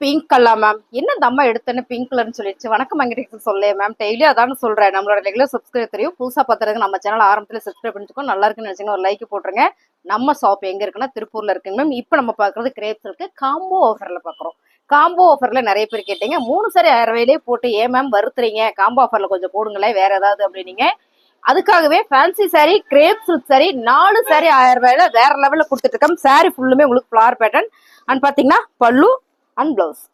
Pink colour ma'am என்ன இந்த அம்மா எடுத்தேன்னு பிங்க் கலர்னு சொல்லிடுச்சு? வணக்கம் அங்கிட்டு சொல்லே மேம் டெய்லி அதான் சொல்றேன். நம்மளோட ரெகுலர் சப்ஸ்கிரைப் தெரியும். புதுசா பார்த்துறதுக்கு நம்ம சேனல் ஆரம்பத்துல சப்ஸ்கிரைப் பண்ணிச்சுக்கோ நல்லா இருக்குன்னு நினைச்சீங்கன்னா ஒரு லைக் போட்டுருங்க. நம்ம ஷாப் எங்க இருக்குன்னா திருப்பூர்ல இருக்குங்க மேம் இப்போ நம்ம பாக்குறது கிரேப்ஸ் இருக்கு. காம்போ ஆஃபர்ல பார்க்குறோம் காம்போ ஆஃபர்ல நிறைய பேர் கேட்டீங்க. மூணு சாரி ஆயிரம் ரூபாயிலே போட்டு ஏன் மேம் வருத்துறீங்க? காம்போ ஆஃபர்ல கொஞ்சம் போடுங்களேன். வேற ஏதாவது அப்படின்னீங்க. அதுக்காகவே fancy sari crepe silk sari நாலு சாரி ஆயிரம் ரூபாயில வேற லெவல்ல கொடுத்துட்டு இருக்கோம். சாரி ஃபுல்லுமே உங்களுக்கு ஃபிளார் பேட்டர்ன் அண்ட் பாத்தீங்கன்னா பல்லு அண்ட் பிளவுஸ்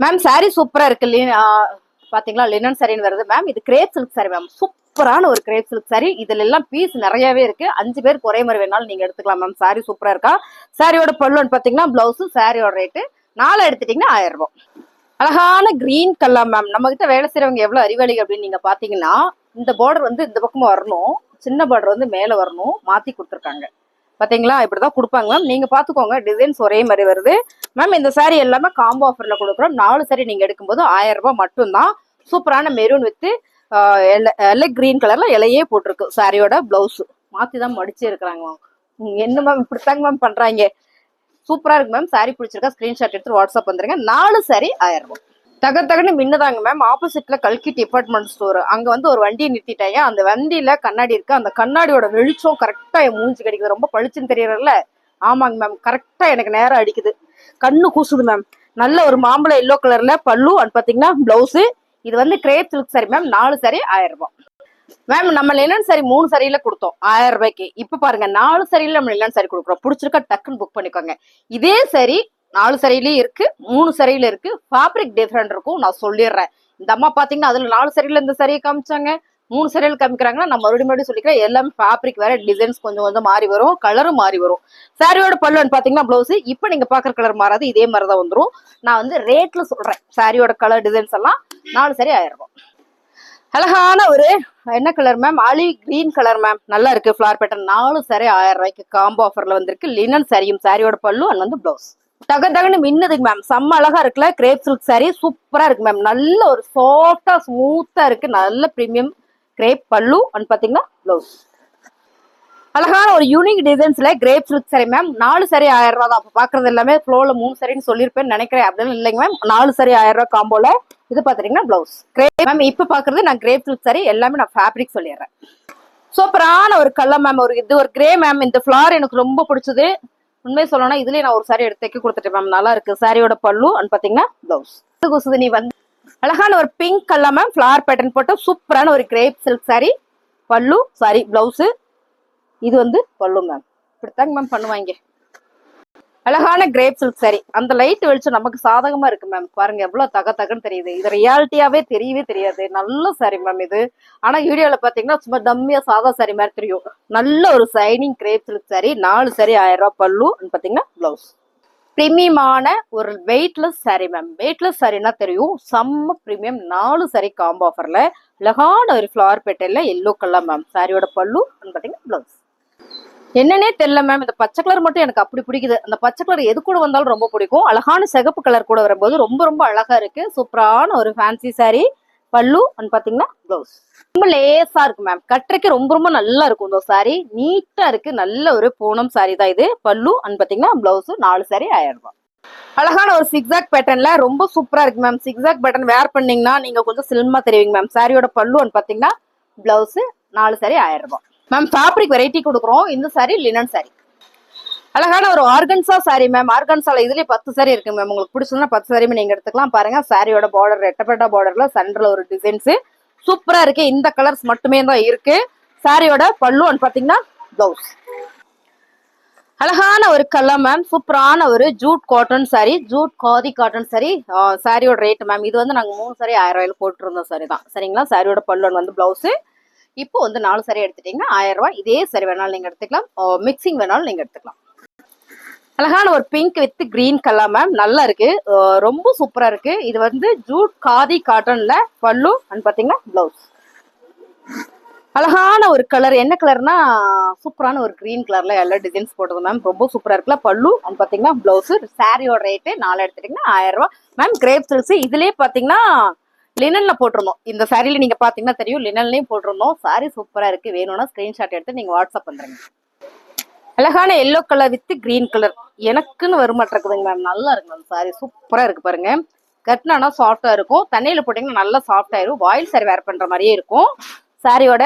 மேம் சாரீ சூப்பராக இருக்கு. லி- பார்த்தீங்களா லினன் சாரின்னு வருது. மேம் இது கிரேப் சில்க் சாரி மேம் சூப்பரான ஒரு கிரேப் சில்க் சாரி இதுல எல்லாம் பீஸ் நிறையவே இருக்கு. அஞ்சு பேர் ஒரே மாதிரி வேணாலும் நீங்க எடுத்துக்கலாம் மேம் சாரி சூப்பரா இருக்கா? சாரியோட பல்லுன்னு பாத்தீங்கன்னா பிளவுஸ் சாரியோட ரேட்டு நாலு எடுத்துட்டீங்கன்னா ஆயிரம் ரூபாய். அழகான கிரீன் கலர் மேம் நம்ம கிட்ட வேலை செய்யறவங்க எவ்வளவு அறிவாளி அப்படின்னு நீங்க பாத்தீங்கன்னா இந்த பார்டர் வந்து இந்த பக்கமா வரணும். சின்ன பார்டர் வந்து மேல வரணும். மாத்தி கொடுத்துருக்காங்க. பாத்தீங்களா? இப்படிதான் கொடுப்பாங்க மேம் நீங்க பாத்துக்கோங்க. டிசைன்ஸ் ஒரே மாதிரி வருது. மேம் இந்த சாரீ எல்லாமே காம்போ ஆஃபரில் கொடுக்குறோம். நாலு சாரீ நீங்கள் எடுக்கும்போது ஆயிரம் ரூபாய் மட்டும்தான். சூப்பரான மெரூன் வித்து எல்லை கிரீன் கலரில் இலையே போட்டிருக்கு சாரியோட ப்ளவுஸு மாற்றி தான் மடிச்சே இருக்கிறாங்க மேம் என்ன மேம் இப்படித்தாங்க மேம் பண்ணுறாங்க சூப்பராக இருக்கு மேம் சாரி பிடிச்சிருக்கா? ஸ்க்ரீன்ஷாட் எடுத்து வாட்ஸ்அப் வந்துருங்க. நாலு சாரி ஆயிரம் ரூபாய். தக தகன்னு மின்னதாங்க மேம் ஆப்போசிட்ல கல்கி டிபார்ட்மெண்ட் ஸ்டோர் அங்க வந்து ஒரு வண்டியை நிறுத்திட்டாங்க. அந்த வண்டியில கண்ணாடி இருக்கு. அந்த கண்ணாடியோட வெளிச்சம் கரெக்டா மூஞ்சி கிடைக்குது. ரொம்ப பளிச்சுன்னு தெரியறதுல. ஆமாங்க மேம் கரெக்டா எனக்கு நேரம் அடிக்குது. கண்ணு கூசுது மேம் நல்ல ஒரு மாம்பழம் எல்லோ கலர்ல பல்லு அண்ட் பாத்தீங்கன்னா பிளவுஸ் இது வந்து கிரேப் சில்க் சாரி மேம் நாலு சாரி ஆயிரம் ரூபாய். மேம் நம்ம லெனன் சாரி மூணு சரியில கொடுத்தோம். ஆயிரம் ரூபாய்க்கு. இப்ப பாருங்க நாலு சரியில நம்ம லெனன் சாரி கொடுக்குறோம். பிடிச்சிருக்கா டக்குன்னு புக் பண்ணிக்கோங்க. இதே சரி நாலு சரியிலயும் இருக்கு மூணு சரியில இருக்கு. ஃபேப்ரிக் டிஃப்ரெண்ட் இருக்கும். நான் சொல்லிடுறேன். இந்த அம்மா பாத்தீங்கன்னா அதுல நாலு சரியில இந்த சரியை காமிச்சாங்க. மூணு சரியில் காமிக்கிறாங்கன்னா நான் மறுபடியும் மறுபடியும் சொல்லிக்கிறேன். எல்லாமே ஃபேப்ரிக் வேற டிசைன்ஸ் கொஞ்சம் கொஞ்சம் மாறி வரும். கலரும் மாறி வரும். சாரியோட பல்லுன்னு பாத்தீங்கன்னா ப்ளவுஸ் இப்போ நீங்க பாக்குற கலர் மாறாது. இதே மாதிரி தான் வந்துடும் நான் வந்து ரேட்ல சொல்றேன். சாரியோட கலர் டிசைன்ஸ் எல்லாம் நாலு சரி ஆயிரம். அழகான ஒரு என்ன கலர் மேம் அலி கிரீன் கலர் மேம் நல்லா இருக்கு. ஃபிளார் பேட்டர்ன் நாலு சாரி ஆயிரம் ரூபாய்க்கு காம்போ ஆஃபர்ல வந்திருக்கு. லினன் சாரியும் சாரியோட பல்லு அண்ட் வந்து பிளவுஸ் டக டகன்னு மின்னதுக்கு மேம் செம்ம அழகா இருக்குல்ல கிரேப் சில்க் சாரி சூப்பரா இருக்கு மேம் நல்ல ஒரு சாஃப்டா ஸ்மூத்தா இருக்கு. நல்ல ப்ரீமியம் கிரேப் பல்லு அண்ட் பாத்தீங்கன்னா ப்ளவுஸ் அழகான ஒரு யூனிக் டிசைன்ஸ்ல கிரேப் சில்க் சாரி மேம் நாலு சாரி ஆயிரம் ரூபா தான். அப்ப பாக்குறது எல்லாமே ஃப்ளோல மூணு சரின்னு சொல்லியிருப்பேன்னு நினைக்கிறேன். அப்படின்னு இல்லைங்க மேம் நாலு சாரி ஆயிரம் ரூபாய் காம்போல இது பாத்தீங்கன்னா பிளவுஸ் கிரேப் மேம் இப்ப பாக்குறது நான் கிரேப் சில்க் சாரி எல்லாமே நான் ஃபேப்ரிக் சொல்லிடுறேன். சூப்பரான ஒரு கலர் மேம் ஒரு இது ஒரு கிரே மேம் இந்த ஃபிளார் எனக்கு ரொம்ப பிடிச்சது. உண்மையை சொல்லணும்னா இதுலயே நான் ஒரு சாரி எடுத்து தைக்க கொடுத்துட்டேன் மேம் நல்லா இருக்கு. சாரியோட பல்லு அண்ட் பாத்தீங்கன்னா பிளவுஸ் குசுது நீ வந்து அழகான ஒரு pink colour ma'am flower pattern போட்டு சூப்பரான ஒரு crepe silk sari pallu sari blouse இது வந்து பல்லு மேம் இப்படித்தாங்க மேம் பண்ணுவாங்க. அழகான கிரேப் சில்க் சாரி அந்த லைட் வெளிச்சம் நமக்கு சாதகமா இருக்கு மேம் பாருங்க எவ்வளவு தக தகன்னு தெரியுது. இது ரியாலிட்டியாவே தெரியவே தெரியாது. நல்ல சாரி மேம் இது. ஆனா வீடியோல பாத்தீங்கன்னா சும்மா டம்மியா சாதா சாரி மாதிரி தெரியும். நல்ல ஒரு சைனிங் கிரேப் சில்க் சாரி நாலு சாரி ஆயிரம் ரூபாய் பல்லு பார்த்தீங்கன்னா பாத்தீங்கன்னா பிளவுஸ் ப்ரீமியமான ஒரு வெயிட்லெஸ் சாரி மேம் வெயிட்லெஸ் சாரினா தெரியும். செம்ம ப்ரீமியம் நாலு சாரி காம்போ ஆஃபரில் அழகான ஒரு ஃப்ளவர் பேட்டையில் எல்லோ கலர் மேம் சாரியோட பல்லு பார்த்தீங்கன்னா ப்ளவுஸ் என்னன்னே தெரியல மேம் இந்த பச்சை கலர் மட்டும் எனக்கு அப்படி பிடிக்குது. அந்த பச்சை கலர் எது கூட வந்தாலும் ரொம்ப பிடிக்கும். அழகான சிகப்பு கலர் கூட வரும்போது ரொம்ப ரொம்ப அழகா இருக்கு. சூப்பரான ஒரு ஃபேன்சி சாரீ பல்லு அண்ட் பாத்தீங்கன்னா ப்ளவுஸ் ரொம்ப லேசா இருக்கு மேம் கட்டுறதுக்கு ரொம்ப ரொம்ப நல்லா இருக்கும் இந்த சாரி நீட்டா இருக்கு. நல்ல ஒரு பூனம் சாரி தான் இது. பல்லு அண்ட் பாத்தீங்கன்னா ப்ளவுஸ் நாலு சாரி ஆயிரம் ரூபாய். அழகான ஒரு சிக்ஸாக் பேட்டர்ன்ல ரொம்ப சூப்பரா இருக்கு மேம் சிக்ஸாக் பேட்டர்ன் வேர் பண்ணீங்கன்னா நீங்க கொஞ்சம் சில்மா தெரிவிங்க மேம் சாரியோட பல்லு அண்ட் பாத்தீங்கன்னா ப்ளவுஸ் நாலு சாரி ஆயிரம் ரூபாய். மேம் ஃபேப்ரிக் வெரைட்டி கொடுக்குறோம். இந்த சாரி லினன் சாரி அழகான ஒரு ஆர்கன்சா சாரி மேம் ஆர்கன்சால இதுலயே பத்து சாரி இருக்கு மேம் உங்களுக்கு பிடிச்சதுன்னா பத்து சாரியுமே நீங்க எடுத்துக்கலாம். பாருங்க சாரியோட பார்டர் ரெட்டப்பட்ட பார்டர்ல சென்டர்ல ஒரு டிசைன்ஸ் சூப்பரா இருக்கு. இந்த கலர்ஸ் மட்டுமே தான் இருக்கு. சாரியோட பல்லு பாத்தீங்கன்னா பிளவுஸ் அழகான ஒரு கலர் மேம் சூப்பரான ஒரு jute cotton sari jute khadi cotton sari சாரியோட ரேட் மேம் இது வந்து நாங்கள் மூணு சாரி ஆயிரம் ரூபாயில் போட்டுருந்தோம் சாரி தான். சரிங்களா? சாரியோட பல்லுவன் வந்து பிளவுஸ் இப்போ வந்து நாலு சாரி எடுத்துட்டீங்கன்னா ஆயிரம் ரூபாய். இதே சாரி வேணாலும் நீங்கள் எடுத்துக்கலாம். மிக்சிங் வேணாலும் நீங்கள் எடுத்துக்கலாம். அழகான ஒரு pink with green colour ma'am நல்லா இருக்கு. ரொம்ப சூப்பரா இருக்கு. இது வந்து ஜூட் காதி காட்டன்ல பல்லு அண்ட் பாத்தீங்கன்னா பிளவுஸ் அழகான ஒரு கலர் என்ன கலர்னா சூப்பரான ஒரு கிரீன் கலர்ல எல்லா டிசைன்ஸ் போட்டது மேம் ரொம்ப சூப்பரா இருக்குல்ல பல்லு அண்ட் பாத்தீங்கன்னா பிளவுஸ் சாரியோட ரேட்டு நாலு எடுத்துட்டீங்கன்னா ஆயிரம் ரூபாய் மேம் கிரேப் சில்ஸ் இதுலயே பாத்தீங்கன்னா லினன்ல போட்டிருந்தோம். இந்த சாரியில நீங்க பாத்தீங்கன்னா தெரியும் லினன்லயும் போட்டிருந்தோம். சாரி சூப்பரா இருக்கு. வேணும்னா ஸ்கிரீன்ஷாட் எடுத்து நீங்க வாட்ஸ்அப் பண்றீங்க. அழகான yellow colour with green colour எனக்குன்னு வருமாட்டிருக்குதுங்க மேம் நல்லா இருக்கு மேம். சாரி சூப்பராக இருக்கு பாருங்க. கட்டினா சாஃப்டா இருக்கும். தண்ணியில் போட்டிங்கன்னா நல்லா சாஃப்ட் ஆயிரும். வாயில் சாரி வேர் பண்ற மாதிரியே இருக்கும். சாரியோட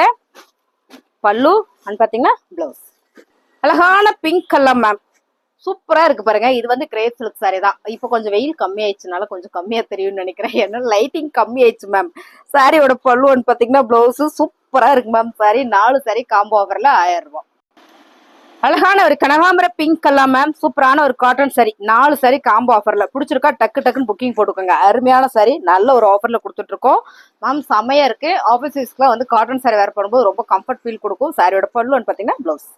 பல்லு அண்ட் பார்த்தீங்கன்னா பிளவுஸ் அழகான பிங்க் கலர் மேம் சூப்பரா இருக்கு பாருங்க. இது வந்து கிரேப் சில்க் சாரி தான். இப்போ கொஞ்சம் வெயில் கம்மியாயிடுச்சுனால கொஞ்சம் கம்மியா தெரியும்னு நினைக்கிறேன். ஏன்னா லைட்டிங் கம்மி ஆயிடுச்சு மேம் சாரியோட பல்லுன்னு பாத்தீங்கன்னா பிளவுஸ் சூப்பரா இருக்கு மேம் சாரி நாலு சாரி காம்போ ஆஃபர்ல ஆயிரம் ரூபாய். அழகான ஒரு கனகாம்பர பிங்க் கலர் மேம் சூப்பரான ஒரு காட்டன் சாரி நாலு சாரி காம்போ ஆஃபர்ல பிடிச்சிருக்கா? டக்கு டக்குன்னு புக்கிங் போட்டுக்கோங்க. அருமையான சாரி நல்ல ஒரு ஆஃபர்ல கொடுத்துட்டு இருக்கோம் மேம் செமையா இருக்கு. ஆஃபீஸஸ்க்குலாம் வந்து காட்டன் சாரி வேர் பண்ணும்போது ரொம்ப கம்ஃபர்ட் ஃபீல் கொடுக்கும். சாரியோட பல்லுன்னு பாத்தீங்கன்னா ப்ளவுஸ்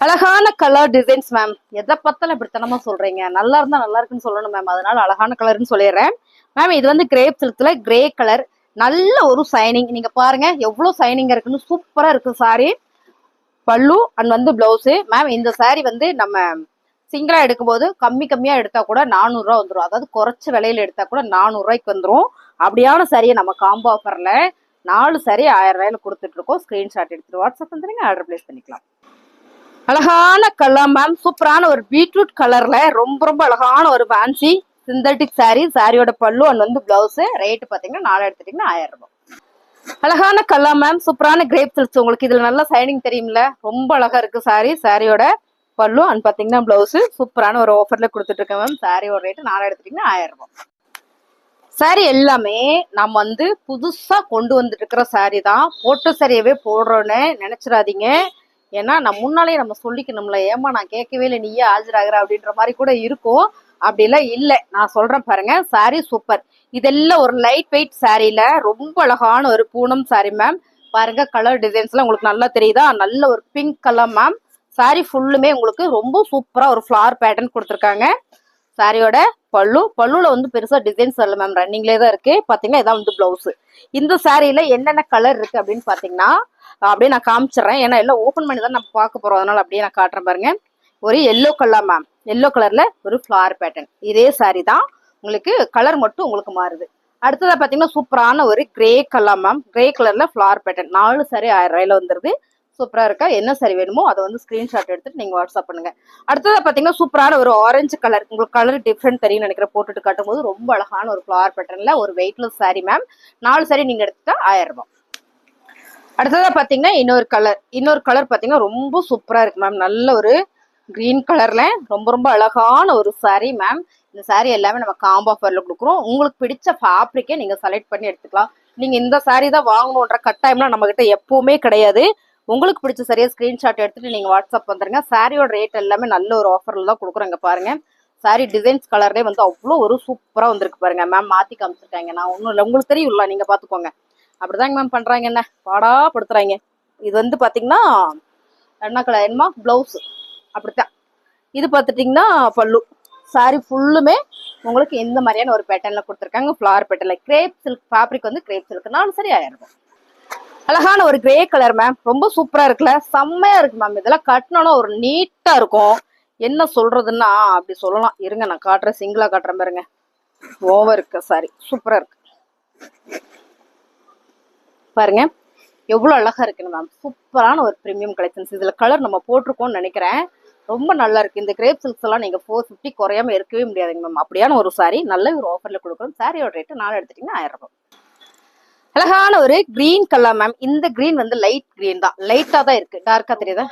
அழகான கலர் டிசைன்ஸ் மேம் எதை பார்த்தாலும் இப்படித்தனமா சொல்றீங்க. நல்லா இருந்தா நல்லா இருக்குன்னு சொல்லணும் மேம் அதனால அழகான கலர்னு சொல்லிடுறேன். மேம் இது வந்து கிரேப் சில்க்ல கிரே கலர் நல்ல ஒரு சைனிங் நீங்க பாருங்க எவ்வளவு சைனிங் இருக்குன்னு சூப்பரா இருக்கு சாரி பல்லு அண்ட் வந்து பிளவுஸு மேம் இந்த சாரி வந்து நம்ம சிங்கிளாக எடுக்கும்போது கம்மி கம்மியாக எடுத்தால் கூட நானூறுரூவா வந்துடும் அதாவது குறைச்ச விலையில் எடுத்தால் கூட நானூறுரூவாய்க்கு வந்துடும் அப்படியான சாரியை நம்ம காம்போ ஆஃபரில் நாலு சாரி ஆயிரம் ரூபாயில கொடுத்துட்ருக்கோம் ஸ்க்ரீன்ஷாட் எடுத்துகிட்டு எடுத்துட்டு வாட்ஸ்அப் வந்துருங்க ஆர்டர் பிளேஸ் பண்ணிக்கலாம். அழகான கலர் மேம் சூப்பரான ஒரு பீட்ரூட் கலரில் ரொம்ப ரொம்ப அழகான ஒரு ஃபேன்சி சிந்தட்டிக் சாரீ சாரியோட பல்லு அண்ட் வந்து ப்ளவுஸு ரேட்டு பார்த்தீங்கன்னா நாலு எடுத்துட்டிங்கன்னா ஆயிரம் ரூபாய். அழகான கல்லா மேம் சூப்பரான கிரேப் சில்க்ஸ் உங்களுக்கு இதுல நல்லா சைனிங் தெரியும்ல? ரொம்ப அழகா இருக்கு சாரி சாரியோட பல்லு அண்ட் பாத்தீங்கன்னா பிளவுஸ் சூப்பரான ஒரு ஆஃபர்ல கொடுத்துட்டு இருக்கேன் மேம் சாரியோட ரேட் நாலு எடுத்துட்டீங்கன்னா ஆயிரம் ரூபாய். சாரி எல்லாமே நம்ம வந்து புதுசா கொண்டு வந்துட்டு இருக்கிற சாரி தான். போட்ட சாரியவே போடுறோன்னு நினைச்சிடாதீங்க. ஏன்னா நம்ம முன்னாலேயே நம்ம சொல்லிக்கணும்ல ஏமா நான் கேட்கவே இல்லை நீயே ஆஜராகிற அப்படின்ற மாதிரி கூட இருக்கும். அப்படிலாம் இல்லை. நான் சொல்றேன் பாருங்க சாரி சூப்பர் இதெல்லாம் ஒரு லைட் வெயிட் சாரியில ரொம்ப அழகான ஒரு பூனம் சாரி மேம் பாருங்க கலர் டிசைன்ஸ்லாம் உங்களுக்கு நல்லா தெரியுதா? நல்ல ஒரு பிங்க் கலர் மேம் சாரி ஃபுல்லுமே உங்களுக்கு ரொம்ப சூப்பராக ஒரு ஃப்ளவர் பேட்டர்ன் கொடுத்துருக்காங்க. சாரியோட பல்லு. பல்லுல வந்து பெருசா டிசைன்ஸ் வரல மேம் ரன்னிங்லேயே தான் இருக்கு. பாத்தீங்கன்னா இதான் வந்து பிளவுஸ் இந்த சாரியில என்னென்ன கலர் இருக்கு அப்படின்னு பாத்தீங்கன்னா அப்படியே நான் காமிச்சிடுறேன். ஏன்னா எல்லாம் ஓப்பன் பண்ணி தான் நம்ம பார்க்க போறோம். அதனால அப்படியே நான் காட்டுறேன் பாருங்க. ஒரு எல்லோ கலர் மேம் எல்லோ கலர்ல ஒரு ஃப்ளவர் பேட்டர்ன் இதே சாரி தான் உங்களுக்கு கலர் மட்டும் உங்களுக்கு மாறுது. அடுத்ததா பாத்தீங்கன்னா சூப்பரான ஒரு கிரே கலர் மேம் கிரே கலர்ல ஃப்ளவர் பேட்டர்ன் நாலு சாரி ஆயிரம் ரூபாயில வந்துருது. சூப்பராக இருக்கா? என்ன சரி வேணுமோ அதை வந்து ஸ்க்ரீன்ஷாட் எடுத்துட்டு நீங்கள் வாட்ஸ்அப் பண்ணுங்க. அடுத்ததாக பார்த்தீங்கன்னா சூப்பரான ஒரு ஆரஞ்சு கலர் உங்களுக்கு கலர் டிஃப்ரெண்ட் தெரியும் நினைக்கிற போட்டுட்டு காட்டும்போது ரொம்ப அழகான ஒரு ஃப்ளவர் பேட்டர்னில் ஒரு வெயிட்லெஸ் சாரி மேம் நாலு சாரி நீங்கள் எடுத்துட்டா ஆயிரம் ரூபாய். அடுத்ததா இன்னொரு கலர் இன்னொரு கலர் பார்த்தீங்கன்னா ரொம்ப சூப்பராக இருக்கு மேம் நல்ல ஒரு க்ரீன் கலரில் ரொம்ப ரொம்ப அழகான ஒரு சாரீ மேம் இந்த saree எல்லாமே நம்ம காம்போ ஆஃபரில் கொடுக்குறோம். உங்களுக்கு பிடிச்ச ஃபேப்ரிக்கை நீங்கள் செலக்ட் பண்ணி எடுத்துக்கலாம். நீங்கள் இந்த saree தான் வாங்கணுன்ற கட்டாயம்லாம் நம்மக்கிட்ட எப்போவுமே கிடையாது. உங்களுக்கு பிடிச்ச சரியாக ஸ்க்ரீன்ஷாட் எடுத்துகிட்டு நீங்கள் வாட்ஸ்அப் வந்துருங்க. சாரியோட ரேட் எல்லாமே நல்ல ஒரு ஆஃபரில் தான் கொடுக்குறோங்க பாருங்கள் சாரி டிசைன்ஸ் கலர்லேயே வந்து அவ்வளோ ஒரு சூப்பராக வந்திருக்கு பாருங்க. மேம் மாற்றி காமிச்சிருக்காங்க. நான் ஒன்றும் இல்லை. உங்களுக்கு தெரியும்ல நீங்கள் பார்த்துக்கோங்க அப்படிதாங்க மேம் பண்ணுறாங்க என்ன? பாடா படுத்துறாங்க. இது வந்து பார்த்தீங்கன்னா என்ன கலர் என்னமா பிளவுஸ் அப்படித்தான். இது பார்த்துட்டிங்கன்னா பல்லு. சாரி ஃபுல்லுமே உங்களுக்கு இந்த மாதிரியான ஒரு பேட்டர்னில் கொடுத்துருக்காங்க. ஃப்ளவர் பேட்டர்ல கிரேப் சில்க் ஃபேப்ரிக் வந்து கிரேப் சில்க் நாலு சரி ஆயிருக்கும் அழகான ஒரு கிரே கலர் மேம் ரொம்ப சூப்பரா இருக்குல்ல? செம்மையா இருக்கு மேம் இதெல்லாம் கட்டினோன்னா ஒரு நீட்டா இருக்கும். என்ன சொல்றதுன்னா அப்படி சொல்லலாம். இருங்க நான் காட்டுறேன் சிங்கிளா காட்டுறேன் பாருங்க. ஓவர் இருக்கு சாரி சூப்பரா இருக்கு. பாருங்க. எவ்வளவு அழகா இருக்குன்னு மேம் சூப்பரான ஒரு ப்ரீமியம் கலெக்ஷன்ஸ் இதுல கலர் நம்ம போட்டிருக்கோம்னு நினைக்கிறேன். ரொம்ப நல்லா இருக்கு. இந்த கிரேப் சில்க்ஸ் எல்லாம் நீங்க ஃபோர் ஃபிஃப்டி குறையாம இருக்கவே முடியாதுங்க மேம் அப்படியான ஒரு சாரி நல்ல ஒரு ஆஃபர்ல கொடுக்குறோம் சாரியோட ரேட்டு நாலு எடுத்துட்டீங்கன்னா ஆயிரம் ரூபாய். அழகான ஒரு கிரீன் கலர் மேம் இந்த கிரீன் வந்து லைட் கிரீன் தான். லைட்டா தான் இருக்கு. டார்க்கா தெரியுதா?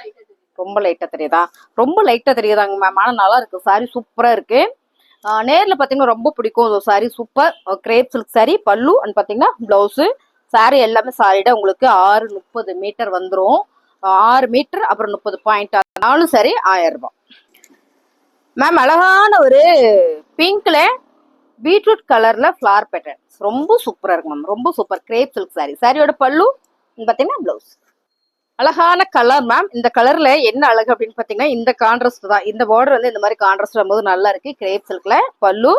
ரொம்ப லைட்டா தெரியுதா? ரொம்ப லைட்டா தெரியுதாங்க மேம் ஆனா நல்லா இருக்கு. சாரி சூப்பரா இருக்கு. நேரில் நேர்ல பாத்தீங்கன்னா ரொம்ப பிடிக்கும். Sari super crepe silk sari pallu and பாத்தீங்கன்னா ப்ளவுஸு சாரி எல்லாமே சாரிடா உங்களுக்கு ஆறு முப்பது மீட்டர் வந்துடும் ஆறு மீட்டர் அப்புறம் முப்பது பாயிண்ட் ஆனாலும் சரி ஆயிரம் ரூபாய். மேம் அழகான ஒரு பிங்க்ல பீட்ரூட் கலர்ல ஃப்ளார் பேட்டர்ன். ரொம்ப சூப்பரா இருக்கு மேம் ரொம்ப சூப்பர் கிரேப் சில்க் சாரி சாரியோட பல்லு பார்த்தீங்கன்னா ப்ளவுஸ் பிளவுஸ் அழகான கலர் மேம் இந்த கலர்ல என்ன அழகு அப்படின்னு பாத்தீங்கன்னா இந்த கான்ட்ராஸ்ட் தான். இந்த பார்டர் வந்து இந்த மாதிரி கான்ட்ராஸ்ட் வரும்போது நல்லா இருக்கு. கிரேப் சில்க்ல பல்லு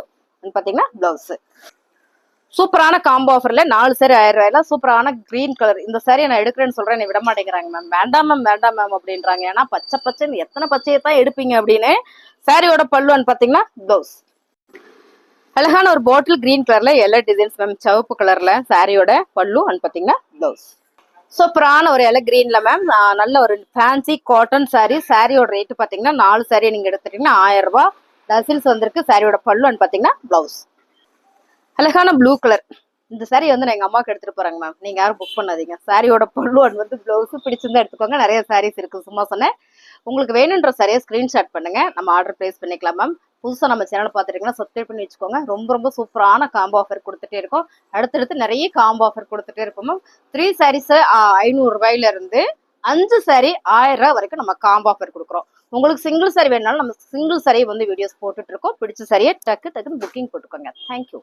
and பாத்தீங்கன்னா பிளவுஸ் சூப்பரான காம்போ ஆஃபர்ல நாலு சாரி ஆயிரம் ரூபாயில சூப்பரான கிரீன் கலர் இந்த சாரியை நான் எடுக்கிறேன்னு சொல்றேன் விட மாட்டேங்கிறாங்க மேம் வேண்டாம் மேம் வேண்டாம் மேம் அப்படின்றாங்க. ஏன்னா பச்சை பச்சைன்னு எத்தனை பச்சையை தான் எடுப்பீங்க அப்படின்னு. சாரியோட பல்லுன்னு பாத்தீங்கன்னா பிளவுஸ் அழகான ஒரு பாட்டில் கிரீன் கலர்ல எல்லா டிசைன்ஸ் மேம் சிவப்பு கலர்ல சாரியோட பல்லு அண்ட் பாத்தீங்கன்னா பிளவுஸ் சூப்பரான ஒரு இலை கிரீன்ல மேம் நல்ல ஒரு ஃபேன்சி காட்டன் சாரி சாரியோட ரேட்டு பாத்தீங்கன்னா நாலு சாரியை நீங்க எடுத்துட்டீங்கன்னா ஆயிரம் ரூபாய். டசில்ஸ் வந்திருக்கு சாரியோட பல்லுன்னு பாத்தீங்கன்னா பிளவுஸ் அழகான ப்ளூ கலர் இந்த saree வந்து நான் எங்க அம்மாவுக்கு எடுத்துட்டு போறாங்க மேம் நீங்க யாரும் புக் பண்ணாதீங்க. சாரியோட அண்ட் வந்து பிளவுஸ் பிடிச்சிருந்தா எடுத்துக்கோங்க. நிறைய சாரீஸ் இருக்கு. சும்மா சொன்னேன். உங்களுக்கு வேணுன்ற சாரியை ஸ்கிரீன்ஷாட் பண்ணுங்க. நம்ம ஆர்டர் பிளேஸ் பண்ணிக்கலாம் மேம் புதுசாக நம்ம சேனல் பார்த்துட்டீங்கன்னா சப்ஸ்கிரைப் பண்ணி வச்சுக்கோங்க. ரொம்ப ரொம்ப சூப்பரான காம்போ ஆஃபர் கொடுத்துட்டே இருக்கோம். அடுத்தடுத்து நிறைய காம்போ ஆஃபர் கொடுத்துட்டே இருப்போம் மேம் த்ரீ சாரீஸ் ஐநூறு அஞ்சு சாரி ஆயிரம் ரூபாய் வரைக்கும் நம்ம காம்போ ஆஃபர் கொடுக்குறோம். உங்களுக்கு சிங்கிள் சாரி வேணாலும் நம்ம சிங்கிள் சாரியை வந்து வீடியோஸ் போட்டுட்ருக்கோம் பிடிச்ச சாரியை டக்கு டக்குன்னு புக்கிங் போட்டுக்கோங்க. தேங்க்யூ